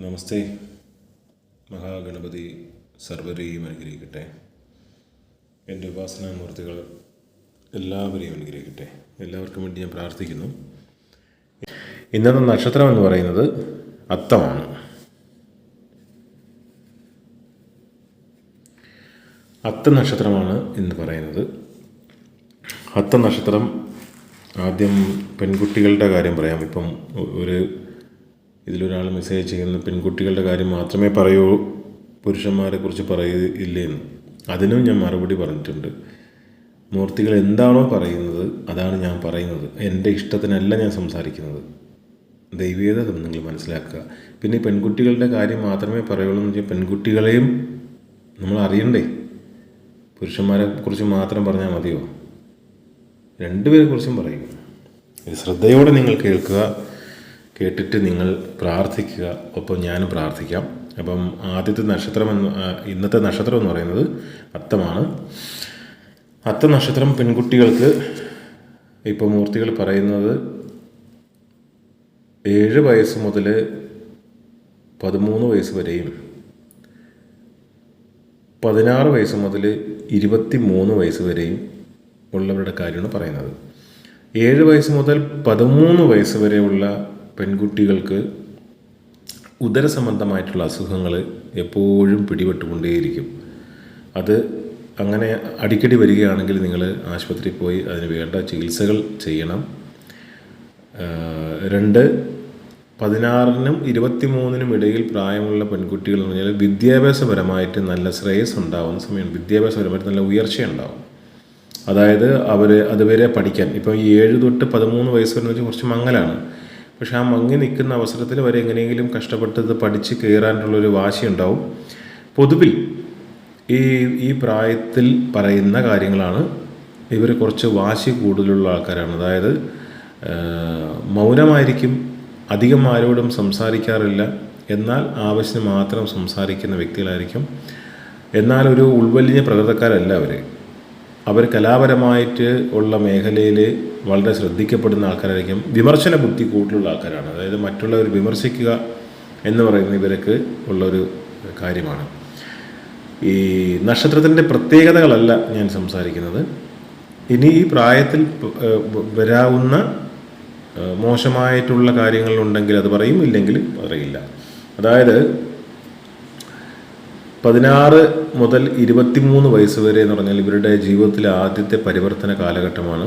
നമസ്തേ. മഹാഗണപതി സർവരെയും അനുഗ്രഹിക്കട്ടെ. എന്റെ ഉപാസനാമൂർത്തികൾ എല്ലാവരെയും അനുഗ്രഹിക്കട്ടെ. എല്ലാവർക്കും വേണ്ടി ഞാൻ പ്രാർത്ഥിക്കുന്നു. ഇന്നത്തെ നക്ഷത്രം എന്ന് പറയുന്നത് അത്തമാണ്. അത്ത നക്ഷത്രമാണ് എന്ന് പറയുന്നത്. അത്ത നക്ഷത്രം ആദ്യം പെൺകുട്ടികളുടെ കാര്യം പറയാം. ഇപ്പം ഒരു ഇതിലൊരാൾ മെസ്സേജ് ചെയ്യുന്ന. പെൺകുട്ടികളുടെ കാര്യം മാത്രമേ പറയൂ. പുരുഷന്മാരെ കുറിച്ച് പറയില്ലേന്ന് അതിനും ഞാൻ മറുപടി പറഞ്ഞിട്ടുണ്ട്. മൂർത്തികൾ എന്താണോ പറയുന്നത് അതാണ് ഞാൻ പറയുന്നത്. എന്റെ ഇഷ്ടത്തിനല്ല ഞാൻ സംസാരിക്കുന്നത്. ദൈവീയത നിങ്ങൾ മനസ്സിലാക്കുക. പിന്നെ പെൺകുട്ടികളുടെ കാര്യം മാത്രമേ പറയുള്ളൂ എന്ന് വെച്ചാൽ പെൺകുട്ടികളെയും നമ്മൾ അറിയണ്ടേ? പുരുഷന്മാരെ കുറിച്ച് മാത്രം പറഞ്ഞാൽ മതിയോ? രണ്ടുപേരെ കുറിച്ചും പറയും. ഇത് ശ്രദ്ധയോടെ നിങ്ങൾ കേൾക്കുക. കേട്ടിട്ട് നിങ്ങൾ പ്രാർത്ഥിക്കുക. ഒപ്പം ഞാനും പ്രാർത്ഥിക്കാം. അപ്പം ആദ്യത്തെ നക്ഷത്രം എന്ന് ഇന്നത്തെ നക്ഷത്രം എന്ന് പറയുന്നത് അത്തമാണ്. അത്ത നക്ഷത്രം പെൺകുട്ടികൾക്ക് ഇപ്പോൾ മൂർത്തികൾ പറയുന്നത് ഏഴ് വയസ്സ് മുതൽ പതിമൂന്ന് വയസ്സ് വരെയും പതിനാറ് വയസ്സ് മുതൽ ഇരുപത്തി മൂന്ന് വയസ്സ് വരെയും ഉള്ളവരുടെ കാര്യമാണ് പറയുന്നത്. ഏഴ് വയസ്സ് മുതൽ പതിമൂന്ന് വയസ്സ് വരെയുള്ള പെൺകുട്ടികൾക്ക് ഉദരസംബന്ധമായിട്ടുള്ള അസുഖങ്ങൾ എപ്പോഴും പിടിപെട്ടുകൊണ്ടേയിരിക്കും. അത് അങ്ങനെ അടിക്കടി വരികയാണെങ്കിൽ നിങ്ങൾ ആശുപത്രിയിൽ പോയി അതിന് വേണ്ട ചികിത്സകൾ ചെയ്യണം. രണ്ട് പതിനാറിനും ഇരുപത്തിമൂന്നിനും ഇടയിൽ പ്രായമുള്ള പെൺകുട്ടികൾ എന്ന് പറഞ്ഞാൽ വിദ്യാഭ്യാസപരമായിട്ട് നല്ല ശ്രേയസ് ഉണ്ടാവുന്ന സമയമാണ് വിദ്യാഭ്യാസപരമായിട്ട് നല്ല ഉയർച്ച ഉണ്ടാവും അതായത് അവർ അതുവരെ പഠിക്കാൻ. ഇപ്പോൾ ഏഴ് തൊട്ട് പതിമൂന്ന് വയസ്സ് വരെ കുറച്ച് മങ്ങലാണ് പക്ഷെ ആ മങ്ങി നിൽക്കുന്ന അവസരത്തിൽ വരെ എങ്ങനെയെങ്കിലും കഷ്ടപ്പെട്ട് ഇത് പഠിച്ച് കയറാനുള്ളൊരു വാശി ഉണ്ടാവും. പൊതുവിൽ ഈ ഈ പ്രായത്തിൽ പറയുന്ന കാര്യങ്ങളാണ്. ഇവർ കുറച്ച് വാശി കൂടുതലുള്ള ആൾക്കാരാണ്. അതായത് മൗനമായിരിക്കും അധികം ആരോടും സംസാരിക്കാറില്ല. എന്നാൽ ആവശ്യത്തിന് മാത്രം സംസാരിക്കുന്ന വ്യക്തികളായിരിക്കും. എന്നാൽ ഒരു ഉൾവലിഞ്ഞ പ്രകൃതക്കാരല്ല അവർ അവർ കലാപരമായിട്ട് ഉള്ള മേഖലയിൽ വളരെ ശ്രദ്ധിക്കപ്പെടുന്ന ആൾക്കാരായിരിക്കും. വിമർശന ബുദ്ധി കൂടുതലുള്ള ആൾക്കാരാണ്. അതായത് മറ്റുള്ളവർ വിമർശിക്കുക എന്ന് പറയുന്ന ഇവർക്ക് ഉള്ളൊരു കാര്യമാണ്. ഈ നക്ഷത്രത്തിന്റെ പ്രത്യേകതകളല്ല ഞാൻ സംസാരിക്കുന്നത്. ഇനി ഈ പ്രായത്തിൽ വരാവുന്ന മോശമായിട്ടുള്ള കാര്യങ്ങളുണ്ടെങ്കിൽ അത് പറയും ഇല്ലെങ്കിൽ പറയില്ല. അതായത് പതിനാറ് മുതൽ ഇരുപത്തിമൂന്ന് വയസ്സ് വരെ എന്ന് പറഞ്ഞാൽ ഇവരുടെ ജീവിതത്തിലെ ആദ്യത്തെ പരിവർത്തന കാലഘട്ടമാണ്.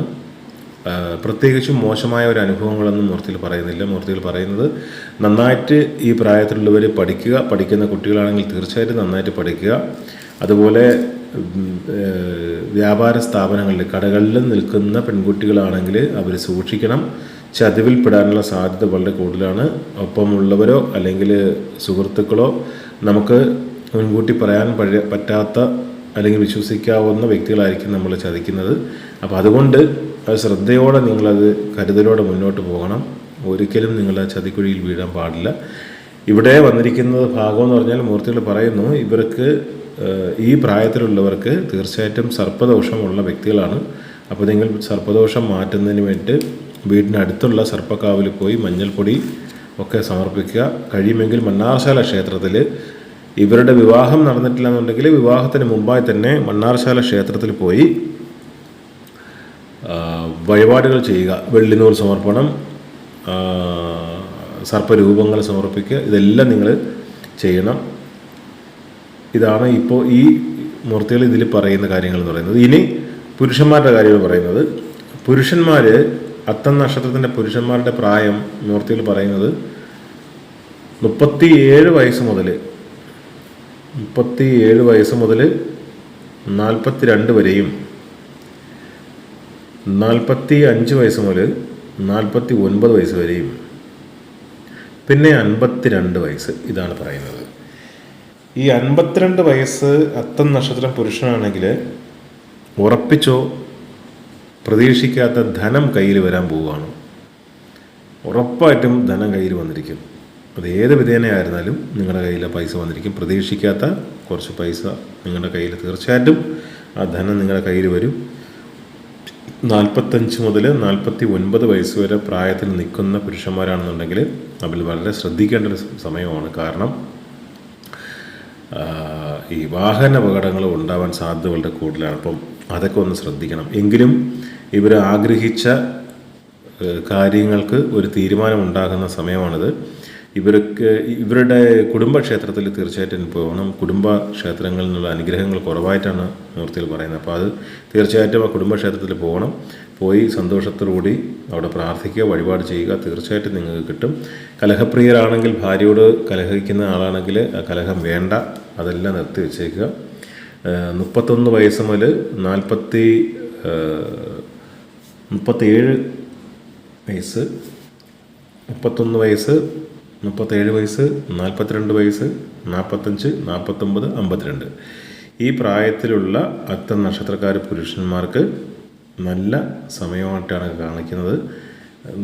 പ്രത്യേകിച്ചും മോശമായ ഒരു അനുഭവങ്ങളൊന്നും മൂർത്തിയിൽ പറയുന്നില്ല. മൂർത്തിയിൽ പറയുന്നത് നന്നായിട്ട് ഈ പ്രായത്തിലുള്ളവർ പഠിക്കുക പഠിക്കുന്ന കുട്ടികളാണെങ്കിൽ തീർച്ചയായിട്ടും നന്നായിട്ട് പഠിക്കുക. അതുപോലെ വ്യാപാര സ്ഥാപനങ്ങളിൽ കടകളിൽ നിൽക്കുന്ന പെൺകുട്ടികളാണെങ്കിൽ അവർ സൂക്ഷിക്കണം. ചതിവിൽ ചതിവിൽപ്പെടാനുള്ള സാധ്യത വളരെ കൂടുതലാണ്. ഒപ്പമുള്ളവരോ അല്ലെങ്കിൽ സുഹൃത്തുക്കളോ നമുക്ക് മുൻകൂട്ടി പറയാൻ പറ്റാത്ത അല്ലെങ്കിൽ വിശ്വസിക്കാവുന്ന വ്യക്തികളായിരിക്കും നമ്മൾ ചതിക്കുന്നത്. അപ്പോൾ അതുകൊണ്ട് അത് ശ്രദ്ധയോടെ നിങ്ങളത് കരുതലോടെ മുന്നോട്ട് പോകണം. ഒരിക്കലും നിങ്ങൾ ചതിക്കുഴിയിൽ വീഴാൻ പാടില്ല. ഇവിടെ വന്നിരിക്കുന്നത് ഭാഗം എന്ന് പറഞ്ഞാൽ മൂർത്തികൾ പറയുന്നു ഇവർക്ക് ഈ പ്രായത്തിലുള്ളവർക്ക് തീർച്ചയായിട്ടും സർപ്പദോഷമുള്ള വ്യക്തികളാണ്. അപ്പോൾ നിങ്ങൾ സർപ്പദോഷം മാറ്റുന്നതിന് വേണ്ടി വീടിനടുത്തുള്ള സർപ്പക്കാവിൽ പോയി മഞ്ഞൾപ്പൊടി ഒക്കെ സമർപ്പിക്കുക. കഴിയുമെങ്കിൽ മണ്ണാർശാല ക്ഷേത്രത്തിൽ ഇവരുടെ വിവാഹം നടന്നിട്ടില്ല എന്നുണ്ടെങ്കിൽ വിവാഹത്തിന് മുമ്പായി തന്നെ മണ്ണാർശാല ക്ഷേത്രത്തിൽ പോയി വഴിപാടുകൾ ചെയ്യുക. വെള്ളിനൂർ സമർപ്പണം സർപ്പരൂപങ്ങൾ സമർപ്പിക്കുക. ഇതെല്ലാം നിങ്ങൾ ചെയ്യണം. ഇതാണ് ഇപ്പോൾ ഈ മൂർത്തികൾ ഇതിൽ പറയുന്ന കാര്യങ്ങൾ എന്ന് പറയുന്നത്. ഇനി പുരുഷന്മാരുടെ കാര്യങ്ങൾ പറയുന്നത്. പുരുഷന്മാർ അത്തം നക്ഷത്രത്തിന്റെ പുരുഷന്മാരുടെ പ്രായം മൂർത്തികൾ പറയുന്നത് മുപ്പത്തിയേഴ് വയസ്സ് മുതൽ മുപ്പത്തി ഏഴ് വയസ്സ് മുതൽ നാൽപ്പത്തി രണ്ട് വരെയും നാൽപ്പത്തി അഞ്ച് വയസ്സ് മുതൽ നാൽപ്പത്തി ഒൻപത് വയസ്സ് വരെയും പിന്നെ അൻപത്തി രണ്ട് വയസ്സ് ഇതാണ് പറയുന്നത്. ഈ അൻപത്തിരണ്ട് വയസ്സ് അത്തം നക്ഷത്രം പുരുഷനാണെങ്കിൽ ഉറപ്പിച്ചോ പ്രതീക്ഷിക്കാത്ത ധനം കയ്യിൽ വരാൻ പോവുകയാണ്. ഉറപ്പായിട്ടും ധനം കയ്യിൽ വന്നിരിക്കും. അത് ഏത് വിധേനയായിരുന്നാലും നിങ്ങളുടെ കയ്യിൽ ആ പൈസ വന്നിരിക്കും. പ്രതീക്ഷിക്കാത്ത കുറച്ച് പൈസ നിങ്ങളുടെ കയ്യിൽ തീർച്ചയായിട്ടും ആ ധനം നിങ്ങളുടെ കയ്യിൽ വരും. നാൽപ്പത്തഞ്ച് മുതൽ നാൽപ്പത്തി ഒൻപത് വയസ്സ് വരെ പ്രായത്തിൽ നിൽക്കുന്ന പുരുഷന്മാരാണെന്നുണ്ടെങ്കിൽ അവർ വളരെ ശ്രദ്ധിക്കേണ്ട ഒരു സമയമാണ്. കാരണം ഈ വാഹന അപകടങ്ങൾ ഉണ്ടാവാൻ സാധ്യത വളരെ കൂടുതലാണ്. അപ്പം അതൊക്കെ ഒന്ന് ശ്രദ്ധിക്കണം. എങ്കിലും ഇവർ ആഗ്രഹിച്ച കാര്യങ്ങൾക്ക് ഒരു തീരുമാനം ഉണ്ടാകുന്ന സമയമാണിത്. ഇവർക്ക് ഇവരുടെ കുടുംബക്ഷേത്രത്തിൽ തീർച്ചയായിട്ടും പോകണം കുടുംബ ക്ഷേത്രങ്ങളിൽ നിന്നുള്ള അനുഗ്രഹങ്ങൾ കുറവായിട്ടാണ് മൂർത്തിയിൽ പറയുന്നത്. അപ്പോൾ അത് തീർച്ചയായിട്ടും ആ കുടുംബക്ഷേത്രത്തിൽ പോകണം പോയി സന്തോഷത്തോടുകൂടി അവിടെ പ്രാർത്ഥിക്കുക വഴിപാട് ചെയ്യുക. തീർച്ചയായിട്ടും നിങ്ങൾക്ക് കിട്ടും. കലഹപ്രിയരാണെങ്കിൽ ഭാര്യയോട് കലഹിക്കുന്ന ആളാണെങ്കിൽ ആ കലഹം വേണ്ട. അതെല്ലാം നിർത്തി വെച്ചേക്കുക. മുപ്പത്തൊന്ന് വയസ്സ് മുതൽ നാൽപ്പത്തി മുപ്പത്തേഴ് വയസ്സ് മുപ്പത്തൊന്ന് വയസ്സ് മുപ്പത്തേഴ് വയസ്സ് നാൽപ്പത്തിരണ്ട് വയസ്സ് നാൽപ്പത്തഞ്ച് നാൽപ്പത്തൊമ്പത് അമ്പത്തിരണ്ട്. ഈ പ്രായത്തിലുള്ള അത്തം നക്ഷത്രക്കാർ പുരുഷന്മാർക്ക് നല്ല സമയമായിട്ടാണ് കാണിക്കുന്നത്.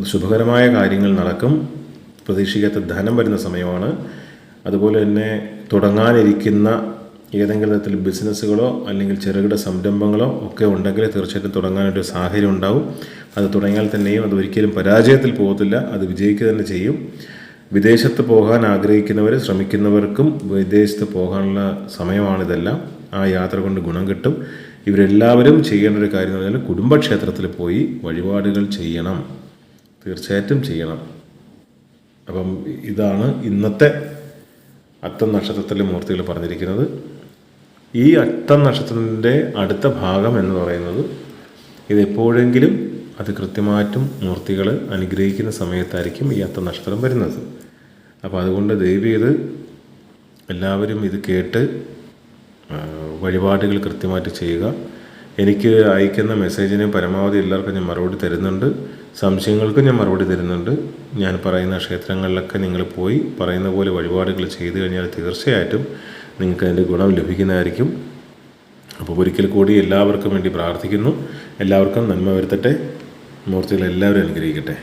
ശുഭകരമായ കാര്യങ്ങൾ നടക്കും പ്രതീക്ഷിക്കാത്ത ധനം വരുന്ന സമയമാണ്. അതുപോലെ തന്നെ തുടങ്ങാനിരിക്കുന്ന ഏതെങ്കിലും തരത്തിൽ ബിസിനസ്സുകളോ അല്ലെങ്കിൽ ചെറുകിട സംരംഭങ്ങളോ ഒക്കെ ഉണ്ടെങ്കിൽ തീർച്ചയായിട്ടും തുടങ്ങാനൊരു സാഹചര്യം ഉണ്ടാവും. അത് തുടങ്ങിയാൽ തന്നെയും അത് ഒരിക്കലും പരാജയത്തിൽ പോകത്തില്ല. അത് വിജയിക്കുക തന്നെ ചെയ്യും. വിദേശത്ത് പോകാൻ ആഗ്രഹിക്കുന്നവർ ശ്രമിക്കുന്നവർക്കും വിദേശത്ത് പോകാനുള്ള സമയമാണിതെല്ലാം. ആ യാത്ര കൊണ്ട് ഗുണം കിട്ടും. ഇവരെല്ലാവരും ചെയ്യേണ്ട ഒരു കാര്യം എന്ന് പറഞ്ഞാൽ കുടുംബക്ഷേത്രത്തിൽ പോയി വഴിപാടുകൾ ചെയ്യണം. തീർച്ചയായിട്ടും ചെയ്യണം. അപ്പം ഇതാണ് ഇന്നത്തെ അത്തം നക്ഷത്രത്തിലെ മൂർത്തികൾ പറഞ്ഞിരിക്കുന്നത്. ഈ അത്തം നക്ഷത്രത്തിന്റെ അടുത്ത ഭാഗം എന്ന് പറയുന്നത് ഇതെപ്പോഴെങ്കിലും അത് കൃത്യമായിട്ടും മൂർത്തികൾ അനുഗ്രഹിക്കുന്ന സമയത്തായിരിക്കും ഈ അത്ത നക്ഷത്രം വരുന്നത്. അപ്പോൾ അതുകൊണ്ട് ദയവ് ഇത് എല്ലാവരും ഇത് കേട്ട് വഴിപാടുകൾ കൃത്യമായിട്ട് ചെയ്യുക. എനിക്ക് അയക്കുന്ന മെസ്സേജിന് പരമാവധി എല്ലാവർക്കും ഞാൻ മറുപടി തരുന്നുണ്ട്. സംശയങ്ങൾക്കും ഞാൻ മറുപടി തരുന്നുണ്ട്. ഞാൻ പറയുന്ന ക്ഷേത്രങ്ങളിലൊക്കെ നിങ്ങൾ പോയി പറയുന്ന പോലെ വഴിപാടുകൾ ചെയ്തു കഴിഞ്ഞാൽ തീർച്ചയായിട്ടും നിങ്ങൾക്ക് അതിന്റെ ഗുണം ലഭിക്കുന്നതായിരിക്കും. അപ്പോൾ ഒരിക്കൽ കൂടി എല്ലാവർക്കും വേണ്ടി പ്രാർത്ഥിക്കുന്നു. എല്ലാവർക്കും നന്മ വരുത്തട്ടെ. മൂർത്തികൾ എല്ലാവരും അനുഗ്രഹിക്കട്ടെ.